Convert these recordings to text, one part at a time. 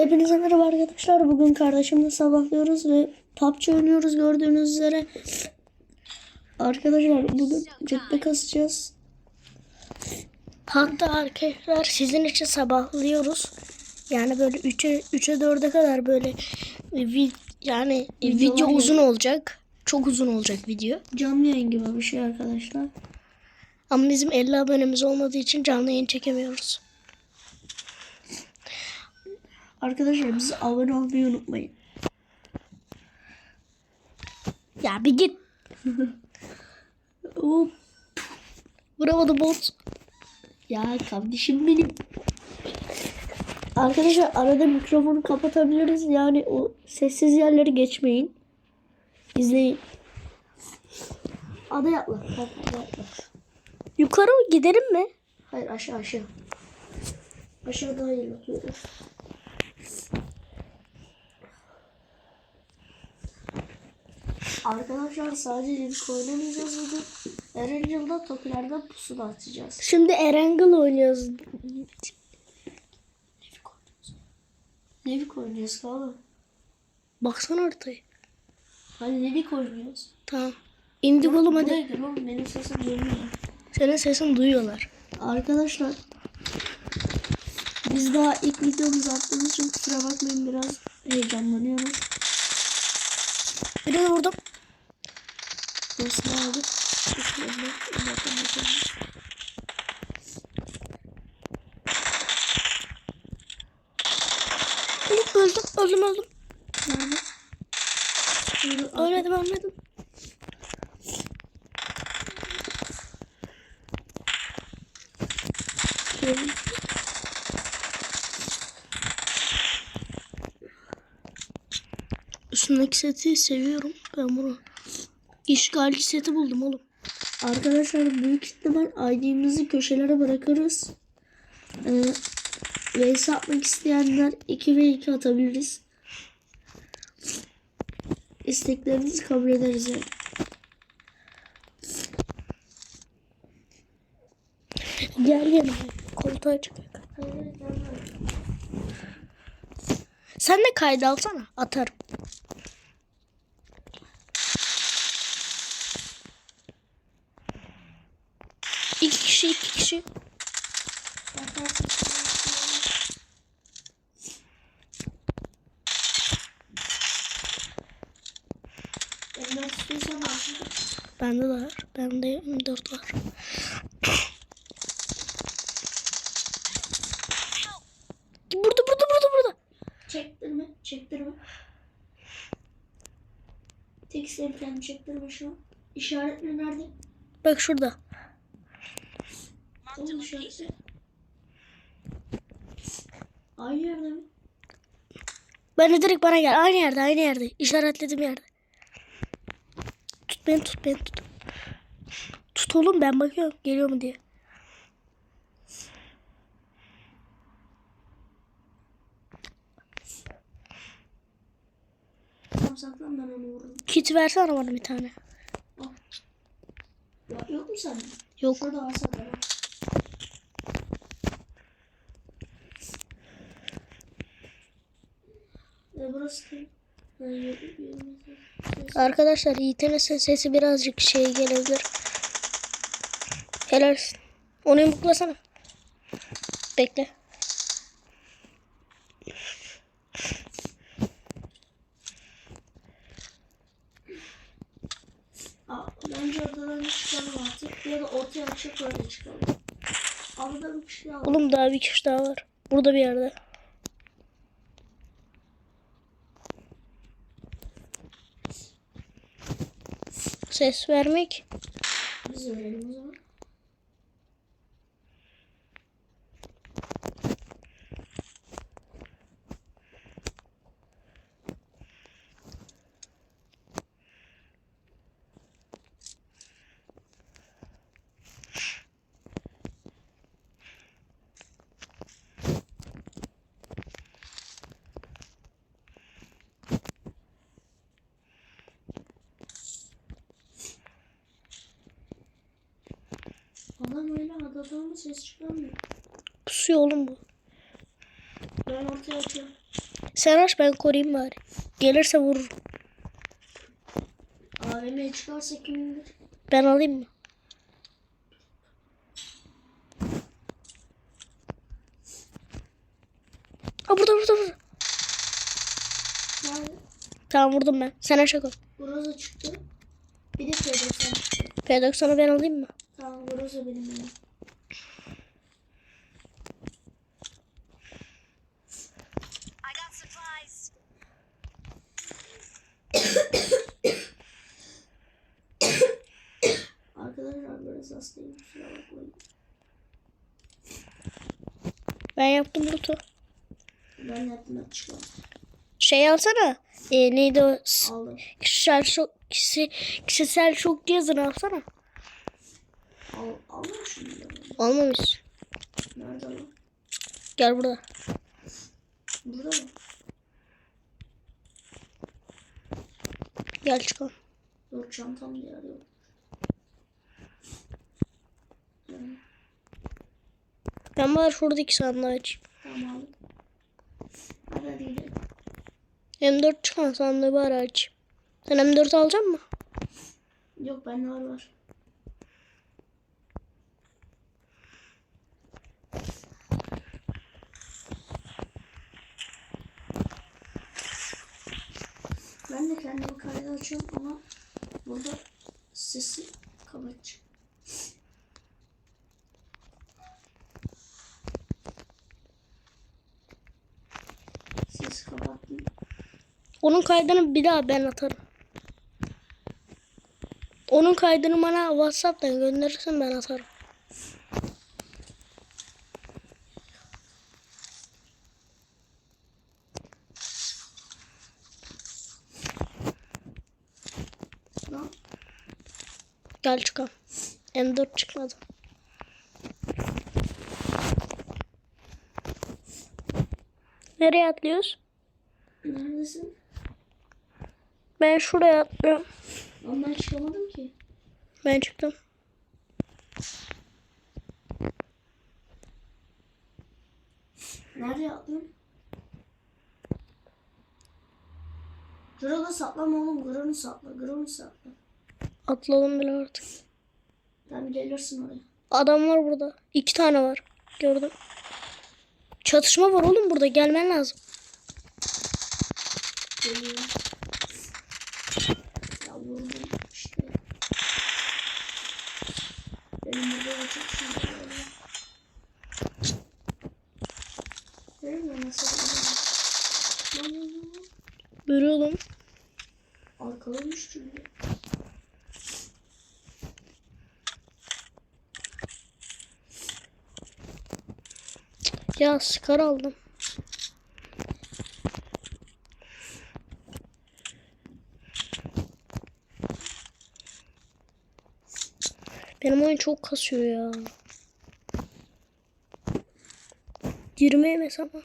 Hepinize merhaba arkadaşlar. Bugün kardeşimle sabahlıyoruz ve PUBG oynuyoruz gördüğünüz üzere. Arkadaşlar bugün cepte kasacağız. Hatta arkadaşlar sizin için sabahlıyoruz. Yani böyle 3'e 3'e 4'e kadar böyle e, vi- yani Videolar video uzun olacak. Çok uzun olacak video. Canlı yayın gibi bir şey arkadaşlar. Ama bizim 50 abonemiz olmadığı için canlı yayın çekemiyoruz. Arkadaşlar bize abone olmayı unutmayın. Ya bir git. Hop. The bot. Ya kardeşim benim. Arkadaşlar arada mikrofonu kapatabiliriz. Yani o sessiz yerleri geçmeyin. İzleyin. Adaya atla. Yukarı gidelim mi? Hayır aşağı aşağı. Aşağı daha iyi bakıyor. Arkadaşlar sadece dedik oynamayacağız bugün. Erangel'da tokilerden pusula atacağız. Şimdi Erangel oynuyoruz. Nevik oynayacağız oğlum. Baksana haritayı. Hani Nevik oynuyoruz. Tamam. İndik oğlum hadi. Buraya gel oğlum benim sesim geliyor. Senin sesini duyuyorlar. Arkadaşlar biz daha ilk videomuzu attığımız için kusura bakmayın biraz heyecanlanıyorum. Birini vurdum. Burasını aldık. Öldüm öldüm öldüm. Nerede? Ölmedim ölmedim. atıyorum. Üstündeki seti seviyorum. Ben bunu. İşgalci seti buldum oğlum. Arkadaşlar büyük ihtimal ID'mizi köşelere bırakırız. Ee, VS atmak isteyenler 2 ve 2 atabiliriz. İsteklerinizi kabul ederiz yani. Gel gel. Koltuğa çık. Sen de kaydı alsana. Atarım. İki alsın. Bende de var. Bende 24 var. Burada burada burada burada. Çektirme, çektirme. Tek sevgilen çektirme şu an. İşaretle nerede? Bak şurada. İşaretle. Aynı yerde mi? Ben de direkt bana gel. Aynı yerde aynı yerde. İşaretledim yerde. Tut beni tut beni tut. Tut oğlum ben bakıyorum geliyor mu diye. Saklan ben onu vururum. Kit versene bana bir tane. Ya, yok mu sende? Yok. Şurada tamam. E, burası kim? Ha, yok, yok, yok. Arkadaşlar Yiğit'in sesi birazcık şey gelebilir. Helal. Onu yumruklasana. Bekle. Aa, bence ortadan bir çıkalım artık. Ya da ortaya açıp böyle çıkalım. Arada bir kişi daha var. Oğlum daha bir kişi daha var. Burada bir yerde. Ses vermek. Biz verelim o zaman. Adam öyle adada ama ses çıkarmıyor. Pusuyor oğlum bu. Ben ortaya açıyorum. Sen aç ben koruyayım bari. Gelirse vururum. AVM'ye çıkarsa kim bilir? Ben alayım mı? Aa burada burada burada. Nerede? Tamam vurdum ben. Sen aşağı koy. Groza çıktı. Bir de P90 çıktı. P90'ı ben alayım mı? Tamam Groza benim. Arkadaşlar biraz hastayım. Kusura bakmayın. Ben yaptım loot'u. Ben yaptım çıkalım. Şey alsana. E, neydi o? Aldım. Kişisel şok, kişi, kişisel şok cihazını alsana. Al. Almamış. Nerede lan? Gel burada. Burada mı? Gel çıkalım. Yok çantam diye arıyorum. Yani, Ben bari şuradaki sandığı açayım. tamam. Hadi hadi gidelim. M4 çıkan sandığı bari açayım. Sen M4 alacak mısın? Yok bende var var. Ben de kendimi kayda açıyorum ama burada sesi kapatacağım. Sesi kapattım. Onun kaydını bir daha ben atarım. Onun kaydını bana WhatsApp'tan gönderirsen ben atarım. Lan Gel çıkalım. M4 çıkmadı. Nereye atlıyoruz? neredesin? Ben şuraya atlıyorum. Lan ben çıkamadım ki. Ben çıktım. Nereye attın? Gronu saklama oğlum. Gronu sakla. Gronu sakla. Atladım bile artık. Sen gelirsin oraya. Adam var burada. İki tane var. Gördüm. Çatışma var oğlum burada. Gelmen lazım. Geliyorum. Ya vurdum işte. Benim burada da çok şey var. Görüyor musun nasıl? Görüyorum. Arkalamış çünkü. Ya skar aldım. Benim oyun çok kasıyor ya. Girmeyemez ama.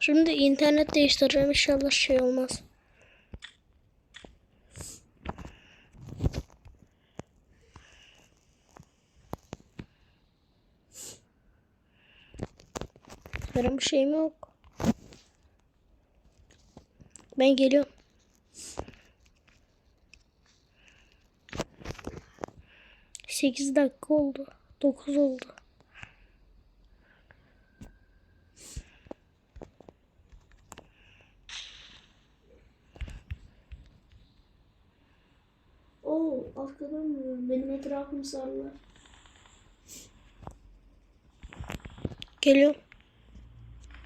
Şimdi internet değiştireceğim inşallah şey olmaz. Bir şeyim yok. Ben geliyorum. Sekiz dakika oldu. Dokuz oldu. Oo arkadan vuruyor. Benim etrafım sarılar. Geliyorum.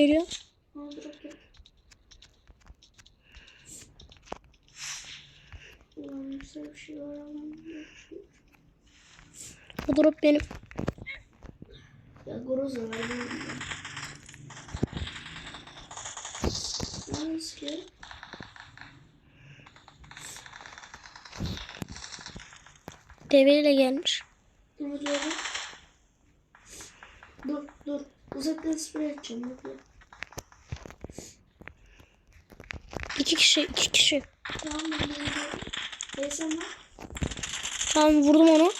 şey. Bu drop benim. Ya Groza var ki Deveyle gelmiş. dur dur dur dur uzaktan sprey atacağım bekle. İki kişi, iki kişi. Tamam ben de. Neyse ama Tamam vurdum onu.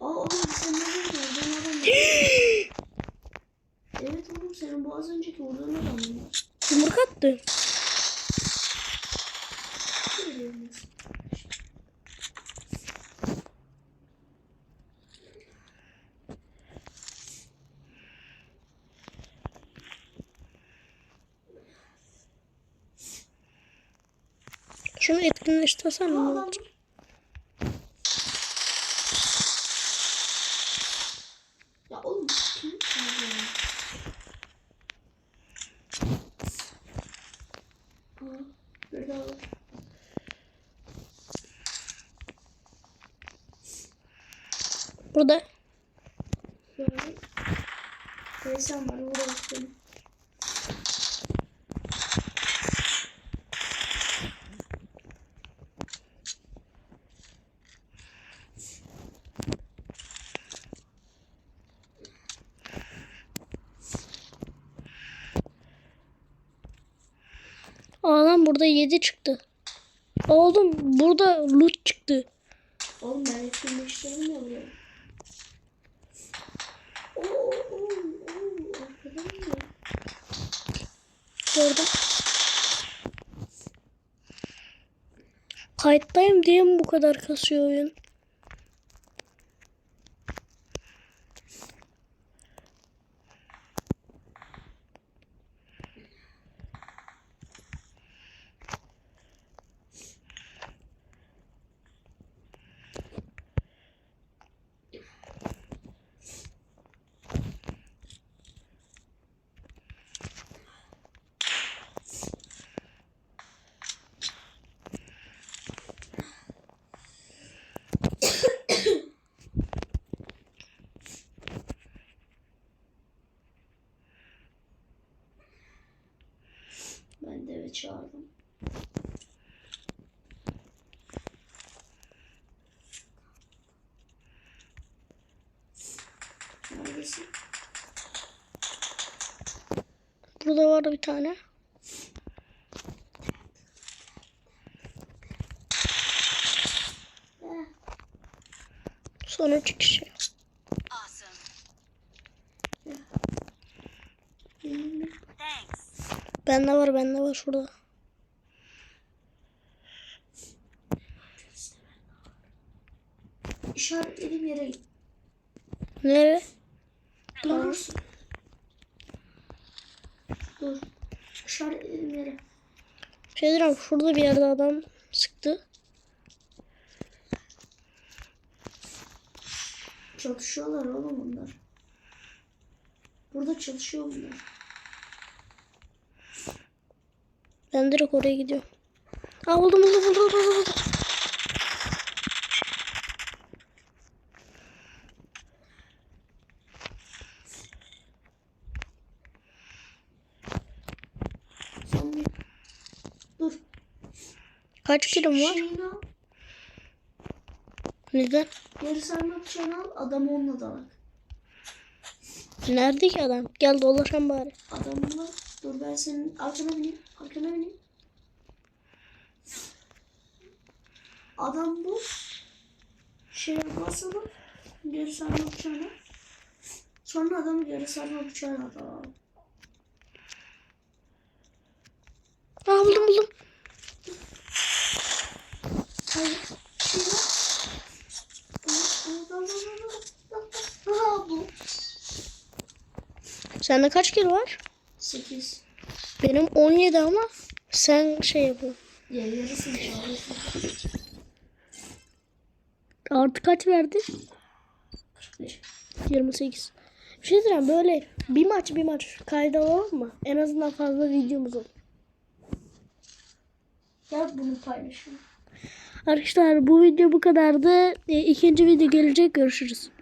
Aa oğlum sen ne diyorsun? Ben adam Evet oğlum senin bu az önceki vurduğun adam mı? Yumruk attı. Şunu etkinleştirsen ne olacak? Ya oğlum kim daha var. Burada. Böyle. Neyse var burada bakalım. Aa lan burada 7 çıktı. Oğlum burada loot çıktı. Oğlum ben mı? Gördüm. Kayıttayım diye mi bu kadar kasıyor oyun? Çağırdım. Neredesin? Burada var bir tane. Eh, Son üç kişi. Awesome. benim Thanks. Bende var bende var şurada. işaretlediğim yere git. Nere? Durursun. Dur. İşaretlediğim yere. Şey diyeceğim şurada bir yerde adam sıktı. Çatışıyorlar oğlum bunlar. Burada çalışıyor bunlar. Ben direkt oraya gidiyorum. Aa buldum buldum buldum buldum. buldum. Son bir... Dur. Kaç kilim var? Şeyini al. Neden? Geri sarma bıçağını al. Adamı onunla dalak. Nerede ki adam? Gel dolaşan bari. Adamla. Dur ben senin arkana bineyim. Arkana bineyim. Adam bu. Şeye basalım. Geri sarma bıçağını. Sonra adamı geri sarma bıçağına dalalım. Aa buldum buldum. Hayır. Şey. Sende kaç kilo var? 8. Benim 17 ama sen şey yapıyorsun. Ya yarısını çağırıyorsun. Artı kaç verdi? 45. 28. Bir şey diyeceğim böyle bir maç bir maç kayda alalım mı? En azından fazla videomuz olur. Gel bunu paylaşalım. Arkadaşlar bu video bu kadardı. E, ikinci video gelecek. Görüşürüz.